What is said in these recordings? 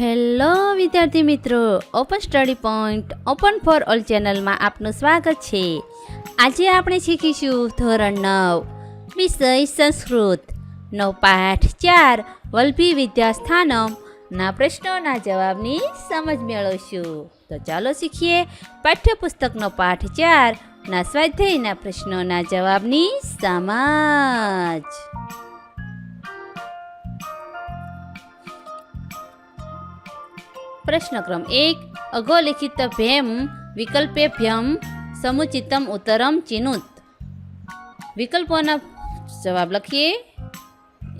Hello, વિદ્યાર્થી મિત્રો. Open study point open for all ચેનલમાં આપનું સ્વાગત છે. આજે આપણે શીખીશું ધોરણ નવ, વિષય સંસ્કૃત. નવ પાઠ ચાર, વલ્ભી વિદ્યાસ્થાનમ. ના પ્રશ્નોના જવાબની સમજ મેળવશું. તો ચાલો શીખીએ પાઠ્યપુસ્તકનો પાઠ ચાર, ના સ્વાધ્યાયના પ્રશ્નોના જવાબની સમજ. પ્રશ્નક્રમ એક, અઘોલિખિત ભેમ વિકલ્પેભ્યમ સમુચિતમ ઉત્તરમ ચિનુત. વિકલ્પોના જવાબ લખીએ.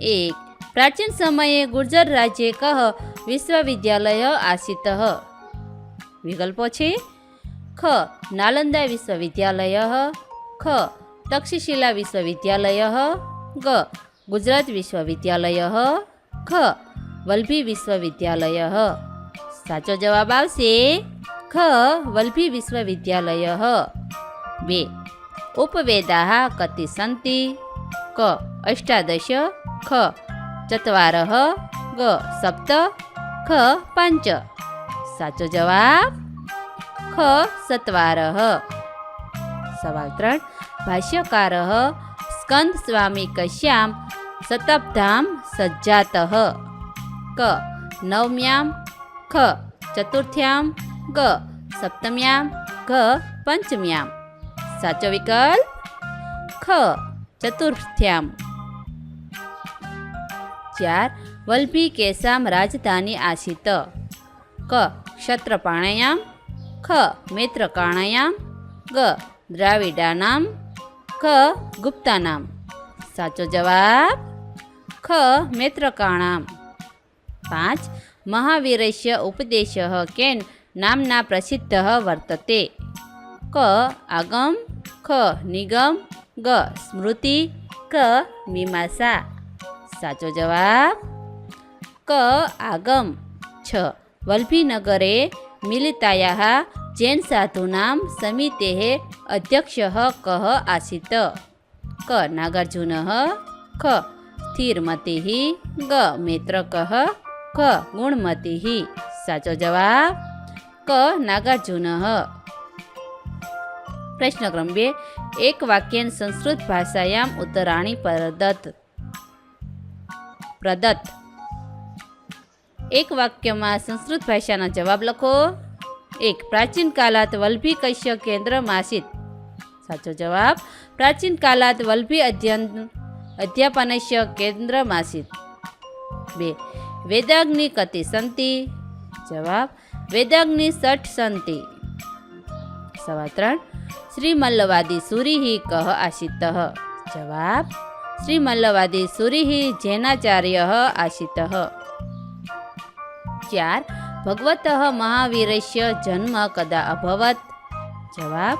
એક, પ્રાચીન સમયે ગુર્જર રાજ્ય કહ વિશ્વવિદ્યાલય આસિત. વિકલ્પો છે, ખ, નાલંદા વિશ્વવિદ્યાલય, ખ, તક્ષશિલા વિશ્વવિદ્યાલય, ગ, ગુજરાત વિશ્વવિદ્યાલય, ખ, વલ્ભી વિશ્વવિદ્યાલય. સાચો જવાબ આવશે. ખ, વલ્ભી વિશ્વવિદ્યાલય. બે. ઉપવેદા કતિ સંતિ. ક, અષ્ટાદશ. ખ, ચતવાર. ગ, સપ્ત. ખ, પંચ. સાચો જવાબ? ખ, સત્વાર. સવાલ ત્રણ. ભાષ્યકાર. સ્કંદ સ્વામી કશ્યામ શતાબ્ધામ સજ્જાત. ક, નવમ્યામ ખ ચતુર્થ્યામ ગ સપ્તમ્યામ ઘ પંચમ્યામ સાચો વિકલ્પ ખ ચતુર્થ્યામ ચાર વલ્ભી કેસામ રાજધાની આશિત ક ક્ષત્રપાણયામ ખ મૈત્રકાણયામ ગ દ્રાવિડાનામ ખ ગુપ્તાનામ સાચો જવાબ ખ મેત્રકાણામ પાંચ મહાવીરસ્ય ઉપદેશ કેન નામના પ્રસિદ્ધ વર્તતે ક આગમ ખ નિગમ ગ સ્મૃતિ ક મીમાંસા સાચો જવાબ ક આગમ છ વલ્ભીનગરે મિલિતાયા જૈન સાધુનામ સમિતે અધ્યક્ષ કહ આસિત ક નાગાર્જુન ખ સ્થિરમતિ ગ મૈત્રક ક ગુણમતી સાચો જવાબ? ક નાગાર્જુન. પ્રશ્ન ક્રમ બે. એક વાક્યન સંસ્કૃત ભાષાયામ ઉત્તરાણી પ્રદત્ત. પ્રદત્ત. એક વાક્યમાં સંસ્કૃત ભાષાનો જવાબ લખો. એક. પ્રાચીન કાલાત વલ્ભી કશ્ય કેન્દ્રમાસિત સાચો જવાબ. પ્રાચીન કાલાત વલ્ભી અધ્યયન અધ્યાપનસ્ય કેન્દ્રમાસિત બે. વેદાગ્નિ કતિ સંતિ. જવાબ, વેદાગ્નિ સઠ સંતિ. સવા ત્રણ શ્રી મલ્લવાદી સુરીહી કહ આશિત. જવાબ શ્રી મલ્લવાદી સુરીહી જૈનાચાર્ય આશિત. ચાર, ભગવત મહાવીરસ્ય જન્મ કદા અભવત. જવાબ,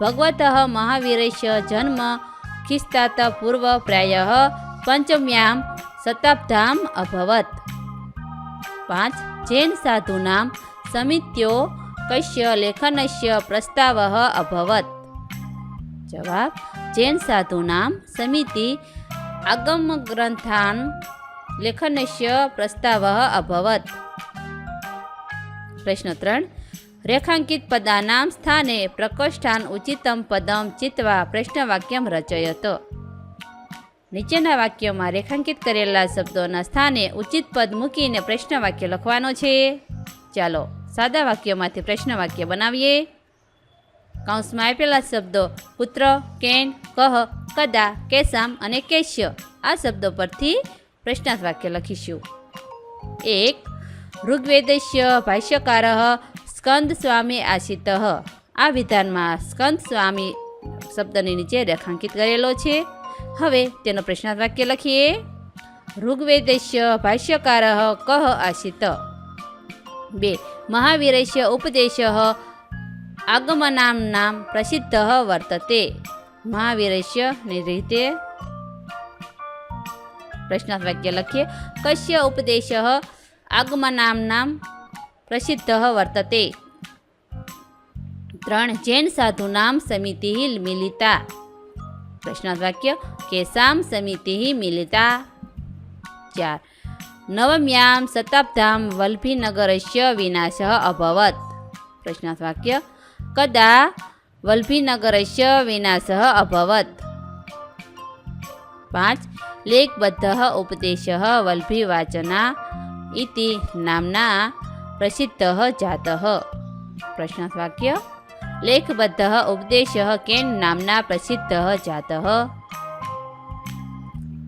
ભગવત મહાવીરસ્ય જન્મ ખિસ્તાત પૂર્વ પ્રાય પંચમ્યામ શતાબ્ધામ અભવત. પાંચ. જૈન સાધૂનામ સમિત્યો કશ્ય લેખનશ્ય પ્રસ્તાવ અભવત. જવાબ. જૈન સાધૂનામ સમિતિ આગમ ગ્રંથાન લેખનશ્ય પ્રસ્તાવ અભવત. પ્રશ્ન ત્રણ. રેખાંકિત પદાનામ સ્થાને પ્રકોષ્ઠાન ઉચિતમ પદમ ચિત્વા પ્રશ્નવાક્યમ રચયત. નીચેના વાક્યોમાં રેખાંકિત કરેલા શબ્દોના સ્થાને ઉચિત પદ મૂકીને પ્રશ્ન વાક્ય લખવાનો છે. ચાલો, સાદા વાક્યોમાંથી પ્રશ્ન વાક્ય બનાવીએ. કૌંસમાં આપેલા શબ્દો પુત્ર, કેન, કહ, કદા કેસામ અને કેશ્ય. આ શબ્દો પરથી પ્રશ્નાર્થ વાક્ય લખીશું. એક ઋગ્વેદસ્ય ભાષ્યકાર, સ્કંદ સ્વામી આશિત. આ વિધાનમાં સ્કંદ સ્વામી શબ્દની નીચે રેખાંકિત કરેલો છે. હવે તેનો પ્રશ્નાર્થ વાક્ય લખીએ. ઋગ્વેદસ્ય ભાષ્યકાર કહ આશિત. બે, મહાવીરસ્ય ઉપદેશ આગમનામ નામ પ્રસિદ્ધ વર્તતે. મહાવીરસ્યની રીતે પ્રશ્નાર્થ વાક્ય લખીએ. કશ્ય ઉપદેશ આગમનામ નામ પ્રસિદ્ધ વર્તતે. ત્રણ, જૈન સાધુ નામ સમિતિ મિલિતા. પ્રશ્નાર્થ વાક્ય કેસામ સમિતિ મિલિતા. ચાર. નવમ્યામ શતાબ્દામ વલ્ભીનગરસ્ય વિનાશ અભવત. પ્રશ્નાર્થ વાક્ય કદા વલ્ભીનગરસ્ય વિનાશ અભવત. પાંચ. લેખબદ્ધ ઉપદેશ વલ્ભીવાચના ઇતિ નામના પ્રસિદ્ધ જાત. પ્રશ્નાર્થ વાક્ય લેખબદ્ધ ઉપદેશ કેન નામના પ્રસિદ્ધ જાત.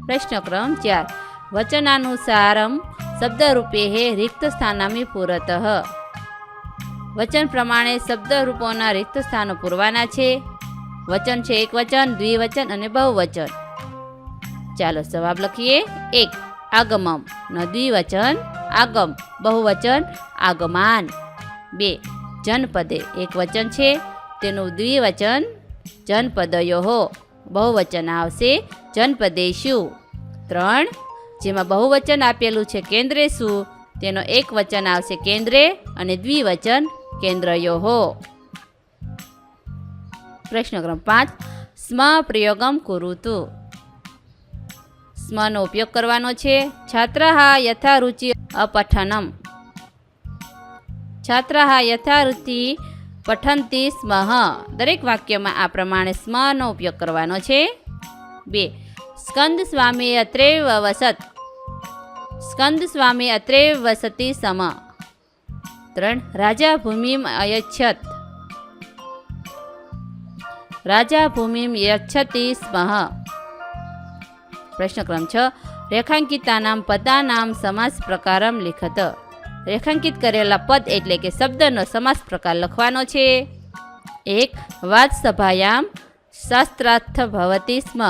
પ્રશ્નક્રમ ચાર. વચનાનુસારમ શબ્દરૂપે રિક્ત સ્થાનામી પૂરત. વચન પ્રમાણે શબ્દરૂપોના રિક્ત સ્થાનો પૂરવાના છે. વચન છે એક વચન, દ્વિવચન અને બહુવચન. ચાલો જવાબ લખીએ. એક. આગમમ. ન દ્વિવચન, આગમ. બહુવચન, આગમાન. બે. જનપદે એક વચન છે, તેનું દ્વિવચન જનપદયો. બહુવચન આવશે જનપદેશુ. ત્રણ, જેમાં બહુવચન આપેલું છે કેન્દ્રે શું તેનો એક વચન આવશે કેન્દ્રે અને દ્વિવચન કેન્દ્રયો. પ્રશ્ન ક્રમ પાંચ સ્મ પ્રયોગમ કુરુતુ. સ્મનો ઉપયોગ કરવાનો છે છાત્ર યથારુચિ અપઠનમ. છાત્ર યથારુચિ પઠંતી સ્મઃ દરેક વાક્યમાં આ પ્રમાણે સ્મનો ઉપયોગ કરવાનો છે બે સ્કંદ સ્વામી અત્રેવ વસત સ્કંદ સ્વામી અત્રેવ વસતી સમ ત્રણ રાજા ભૂમિમ અયચ્છત રાજા ભૂમિમ યચ્છતિ સ્મઃ પ્રશ્નક્રમ છ રેખાંકિતાનામ પદાનામ સમાસ પ્રકારમ લિખત રેખાંકિત કરેલા પદ એટલે કે શબ્દનો સમાસ પ્રકાર લખવાનો છે. એક વાદ સભાયામ શાસ્ત્રાર્થ ભવતી સ્મ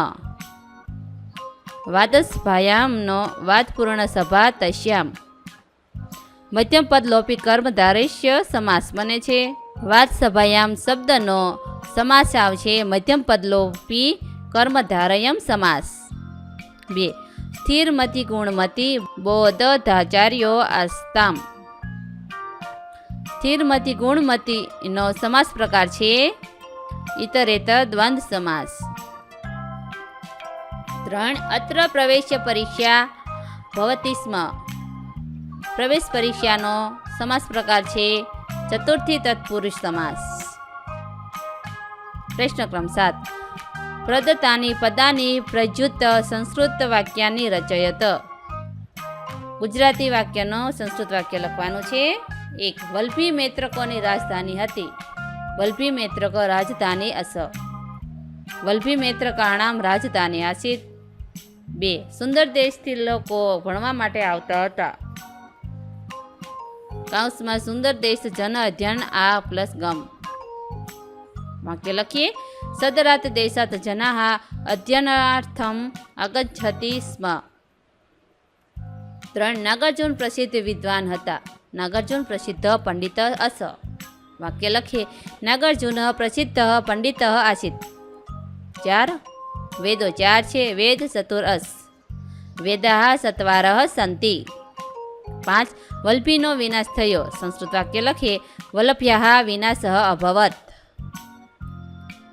વાદસભાયામનો વાદપૂર્ણ સભા તશ્યામ મધ્યમ પદ લોપી કર્મધારસ્ય સમાસ બને છે. વાદ સભાયામ શબ્દનો સમાસ આવશે મધ્યમ પદ લોપી કર્મધારયમ સમાસ. બે સ્થિરમતી ગુણમતી બોધાચાર્યો આસ્તામ. સ્થિરમતી ગુણમતીનો સમાસ પ્રકાર છે ઇતરેતર દ્વંદ સમાસ. ત્રણ અત્ર પ્રવેશ પરીક્ષા ભવતી સ્મ પ્રવેશ પરીક્ષાનો સમાસ પ્રકાર છે ચતુર્થી તત્પુરુષ સમાસ. પ્રશ્નક્રમ સાત. પ્રદત્તાની પદાની પ્રજ્યુત સંસ્કૃત વાક્યાની રચયત ગુજરાતી વાક્યનો સંસ્કૃત વાક્ય લખવાનું છે। એક, વલ્ભી મેત્રકોની રાજધાની હતી। વલ્ભી મેત્રકો રાજધાની અસ. વલ્ભી મેત્રકાણામ રાજધાની આસિત. બે, સુંદર દેશથી લોકો ભણવા માટે આવતા હતા। કૌંસમાં સુંદર દેશ જન અધ્યયન આ પ્લસ ગમ. વાક્ય લખીએ સદરાત દેશાત જનાહ અધ્યયનાર્થમ आगच्छति સ્મ ત્રણ નાગાર્જુન પ્રસિદ્ધ વિદ્વાન હતા નાગાર્જુન પ્રસિદ્ધ પંડિત અસ વાક્ય લખીએ નાગાર્જુન પ્રસિદ્ધ પંડિત આસિત ચાર વેદો ચાર છે વેદ ચતુર અસ વેદા સત્વાર સંતિ પાંચ વલ્પીનો વિનાશ થયો સંસ્કૃત વાક્ય લખીએ વલભ્યા વિનાશ અભવત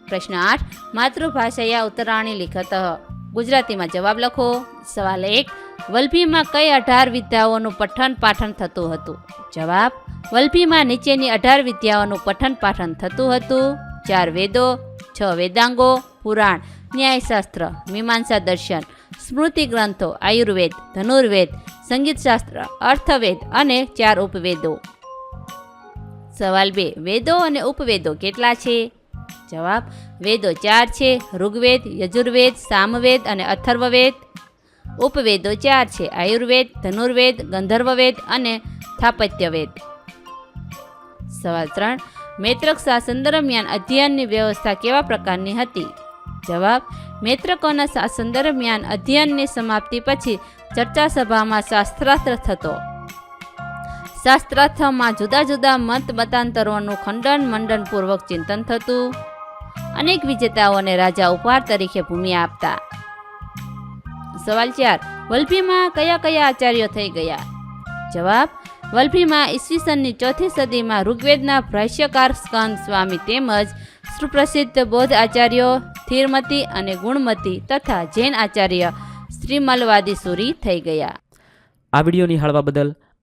પ્રશ્ન આઠ, માતૃભાષાયા ઉત્તરાણી લિખત. ગુજરાતીમાં જવાબ લખો. સવાલ એક, વલભીમાં કઈ અઢાર વિદ્યાઓનું પઠન પાઠન થતું હતું? જવાબ, વલભીમાં નીચેની અઢાર વિદ્યાઓનું પઠન પાઠન થતું હતું. ચાર વેદો, છ વેદાંગો, પુરાણ, ન્યાયશાસ્ત્ર, મીમાંસા દર્શન, સ્મૃતિ ગ્રંથો, આયુર્વેદ, ધનુર્વેદ, સંગીતશાસ્ત્ર, અર્થવેદ અને ચાર ઉપવેદો. સવાલ બે, વેદો અને ઉપવેદો કેટલા છે? જવાબ વેદો ચાર છે, ઋગ્વેદ, યજુર્વેદ, સામવેદ અને અથર્વવેદ. ઉપવેદો ચાર છે, આયુર્વેદ, ધનુર્વેદ, ગંધર્વવેદ અને સ્થાપત્યવેદ. સવાલ ત્રણ મૈત્રક શાસન દરમિયાન અધ્યયનની વ્યવસ્થા કેવા પ્રકારની હતી? જવાબ, મૈત્રકોના શાસન દરમિયાન અધ્યયનની સમાપ્તિ પછી ચર્ચા સભામાં શાસ્ત્રાર્થ થતો. શાસ્ત્રાર્થમાં જુદા જુદા મત મતાંતરોનું ખંડન મંડનપૂર્વક ચિંતન થતું. અનેક વિજેતાઓને રાજા ઉપહાર તરીકે ભૂમિ આપતા. સવાલ ચાર વલ્ભીમાં કયા કયા આચાર્યો થઈ ગયા? જવાબ વલ્ભીમાં ઈસવીસનની ચોથી સદીમાં ઋગ્વેદના ભાષ્યકાર સ્કંદ સ્વામી તેમજ સુપ્રસિદ્ધ બૌદ્ધ આચાર્યો સ્થિરમતી અને ગુણમતી તથા જૈન આચાર્ય શ્રીમલવાદી સુરી થઈ ગયા. આ વીડિયો નિહાળવા બદલ